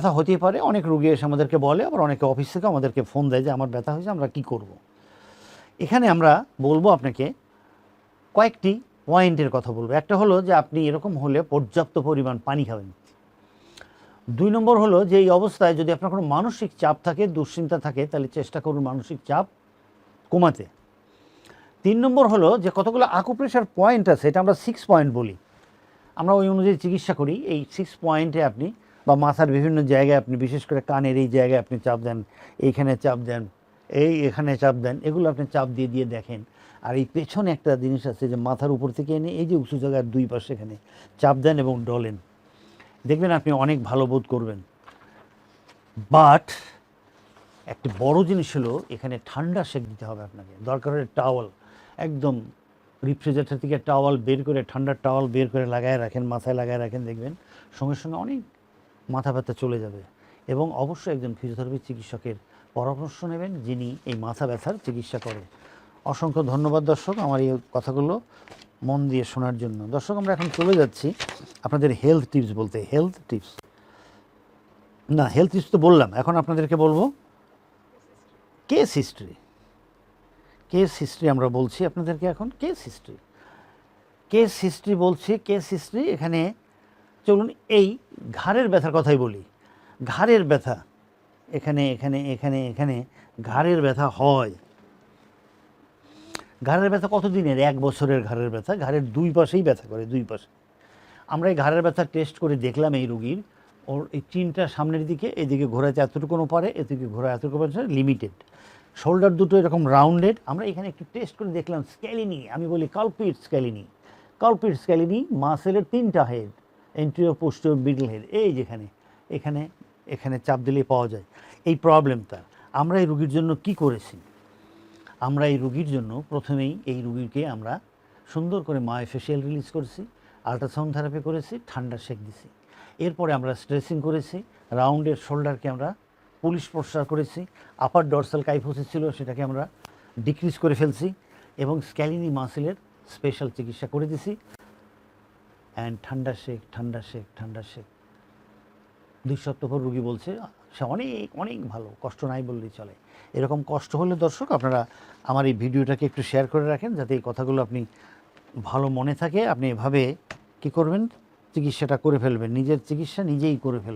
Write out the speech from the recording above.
ব্যথা হতেই পারে, অনেক রুগী এসে আমাদেরকে বলে, আবার অনেকে অফিস থেকে আমাদেরকে ফোন দেয় যে, আমার ব্যথা হয়েছে, আমরা কি করব। এখানে আমরা বলব আপনাকে কয়েকটি পয়েন্টের কথা বলব। একটা হলো যে, আপনি এরকম হলে পর্যাপ্ত পরিমাণ পানি খাবেন। দুই নম্বর হলো যে, এই অবস্থায় যদি আপনার কোনো মানসিক চাপ থাকে, দুশ্চিন্তা থাকে, তাহলে চেষ্টা করুন মানসিক চাপ কমাতে। তিন নম্বর হলো যে, কতগুলো আকুপ্রেশার পয়েন্ট আছে, এটা আমরা সিক্স পয়েন্ট বলি। আমরা ওই অনুযায়ী চিকিৎসা করি, এই সিক্স পয়েন্টে আপনি বা মাথার বিভিন্ন জায়গায় আপনি, বিশেষ করে কানের এই জায়গায় আপনি চাপ দেন, এইখানে চাপ দেন, এই এখানে চাপ দেন, এগুলো আপনি চাপ দিয়ে দিয়ে দেখেন। আর এই পেছনে একটা জিনিস আছে যে মাথার উপর থেকে এনে এই যে উঁচু জায়গার দুই পাশে এখানে চাপ দেন এবং ডলেন। দেখবেন আপনি অনেক ভালো বোধ করবেন। বাট একটি বড় জিনিস হলো এখানে ঠান্ডা সেক দিতে হবে আপনাকে। দরকার হলে টাওয়াল, একদম রিফ্রিজারেটর থেকে টাওয়াল বের করে, ঠান্ডার টাওয়াল বের করে লাগায় রাখেন, মাথায় লাগায় রাখেন, দেখবেন সঙ্গে সঙ্গে অনেক মাথা ব্যথা চলে যাবে। এবং অবশ্যই একজন ফিজিওথেরাপি চিকিৎসকের পরামর্শ নেবেন, যিনি এই মাথা ব্যথার চিকিৎসা করে। অসংখ্য ধন্যবাদ দর্শক আমার এই কথাগুলো মন দিয়ে শোনার জন্য। দর্শক, আমরা এখন চলে যাচ্ছি আপনাদের হেলথ টিপস বলতে। হেলথ টিপস না হেলথ টিপস তো বললাম। এখন আপনাদেরকে বলব কেস হিস্ট্রি কেস হিস্ট্রি আমরা বলছি আপনাদেরকে এখন। কেস হিস্ট্রি কেস হিস্ট্রি বলছি কেস হিস্ট্রি এখানে চলুন এই ঘাড়ের ব্যথার কথাই বলি। ঘাড়ের ব্যথা। এখানে এখানে এখানে এখানে ঘাড়ের ব্যথা হয়। ঘাড়ের ব্যথা কতদিনের? এক বছরের ঘাড়ের ব্যথা। ঘাড়ের দুই পাশেই ব্যথা করে, দুই পাশে। আমরা এই ঘাড়ের ব্যথা টেস্ট করে দেখলাম এই রুগীর। ওর এই চিনটা সামনের দিকে, এদিকে ঘোরাতে এতটুকুনো পারে এদিকে ঘোরা এতটুকু পারে লিমিটেড শোল্ডার দুটো এরকম রাউন্ডেড আমরা এখানে একটু টেস্ট করে দেখলাম স্ক্যালিনি আমি বলি কালপিট স্ক্যালিনি কালপিট স্ক্যালিনি মাসেলের তিনটা head anterior posterior middle head এই যেখানে, এখানে এখানে চাপ দিলেই পাওয়া যায়। এই প্রবলেমটা আমরা এই রুগীর জন্য কি করেছি? আমরা এই রুগীর জন্য প্রথমেই এই রুগীকে আমরা সুন্দর করে মায়োফেশিয়াল রিলিজ করেছি আল্ট্রাসাউন্ড থেরাপি করেছি, ঠান্ডা সেক দিছি। এরপরে আমরা স্ট্রেসিং করেছি রাউন্ডের শোল্ডারকে আমরা পুলিশ প্রসার করেছি আপার ডরসাল কাইফোসিস ছিল, সেটাকে আমরা ডিক্রিজ করে ফেলছি এবং স্ক্যালিনি মাসেলের স্পেশাল চিকিৎসা করে দিছি। অ্যান্ড ঠান্ডা শেক ঠান্ডা শেক ঠান্ডা শেক দুই সপ্তাহ রুগী বলছে, সে অনেক অনেক ভালো, কষ্ট নাই বললেই চলে। এরকম কষ্ট হলে দর্শক, আপনারা আমার এই ভিডিওটাকে একটু শেয়ার করে রাখেন, যাতে এই কথাগুলো আপনি ভালো মনে থাকে। আপনি এভাবে কী করবেন? চিকিৎসাটা করে ফেলবেন। নিজের চিকিৎসা নিজেই করে ফেলবেন।